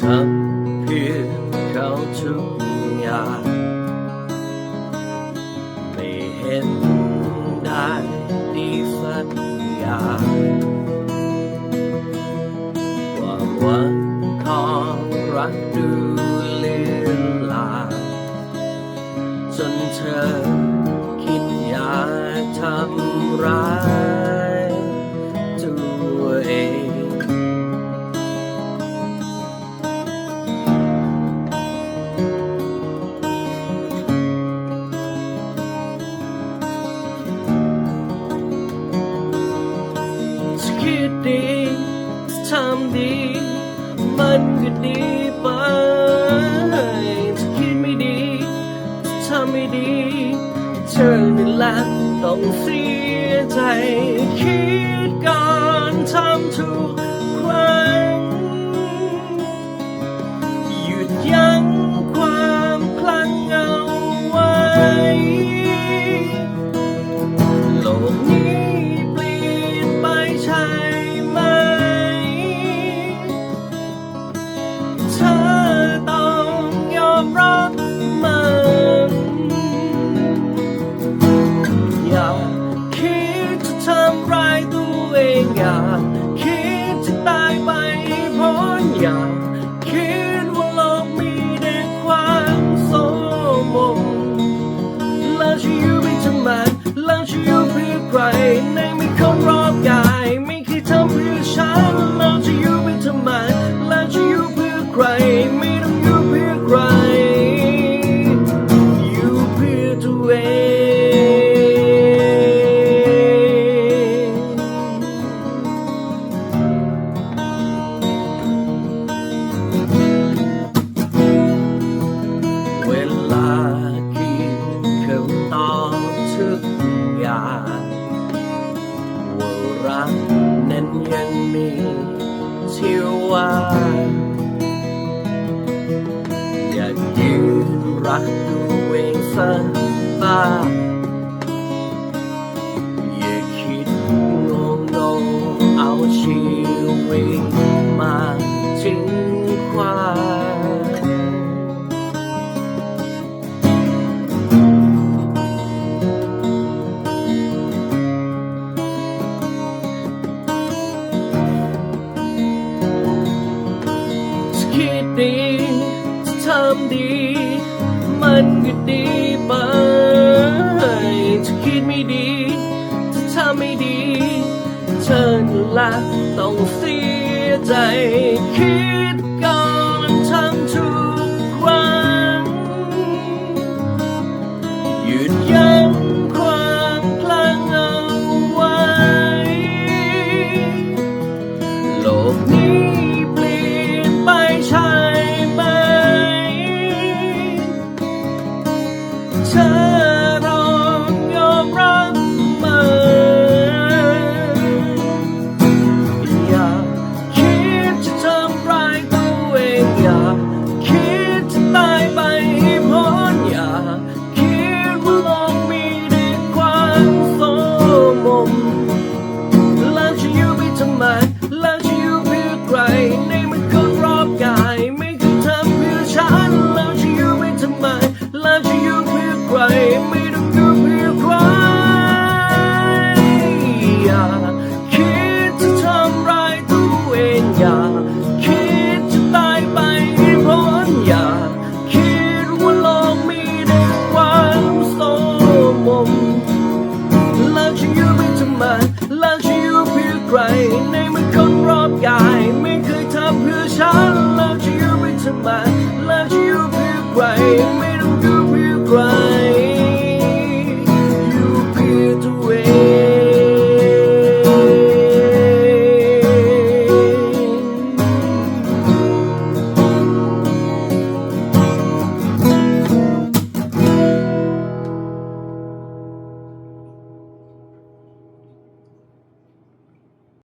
ทำเพื่อเขาทุกอย่างไม่เห็นได้ดีสักอย่างความหวังของรักดูเลือนลาจนเธอคิดอยากทำร้ายำดี มันก็ดีไปจะคิดไม่ดีจะทำไม่ดี เธอนี่แหละต้องเสียใจ คิดก่อนทำทุกครั้ง อย่าคิดว่าโลกมีแต่ความโสมมแล้วจะอยู่ไปทำไมแล้วจะอยู่เพื่อใครในมีคนรอบกายไม่เคยทำเพื่อฉันแล้วจะอยู่ไปทำไมแล้วจะอยู่เพื่อใคราคิดคำตอบทุกอย่างว่ารักนั้นยังมีที่ว่าอยากยืนรักตัวเองสักบ้าง ความดี มันก็ดีไปจะคิดไม่ดีจะทำไม่ดี เธอนั่นแหละต้องเสียใจคิดก่อนทำทุกครั้งหยุด คิดจะตายไปให้พ้นอย่าคิดว่าโลกมีแต่ความโสมมแล้วจะอยู่ไปทำไมแล้วจะอยู่เพื่อใครในมื่อคนรอบกายไม่เคยทำเพื่อฉันแล้วจะอยู่ไปทำไมแล้วจะอยู่เพื่อใครไม่ต้องอยู่เพื่อใครอย่าคิดจะทำร้ายตัวเองอย่า มมแล้วจะอยู่ไม่ทำไมเล้วจะอยู่เพื่อใครในเมื่อคนรอบกาย ไม่เคยทำเพื่อฉัน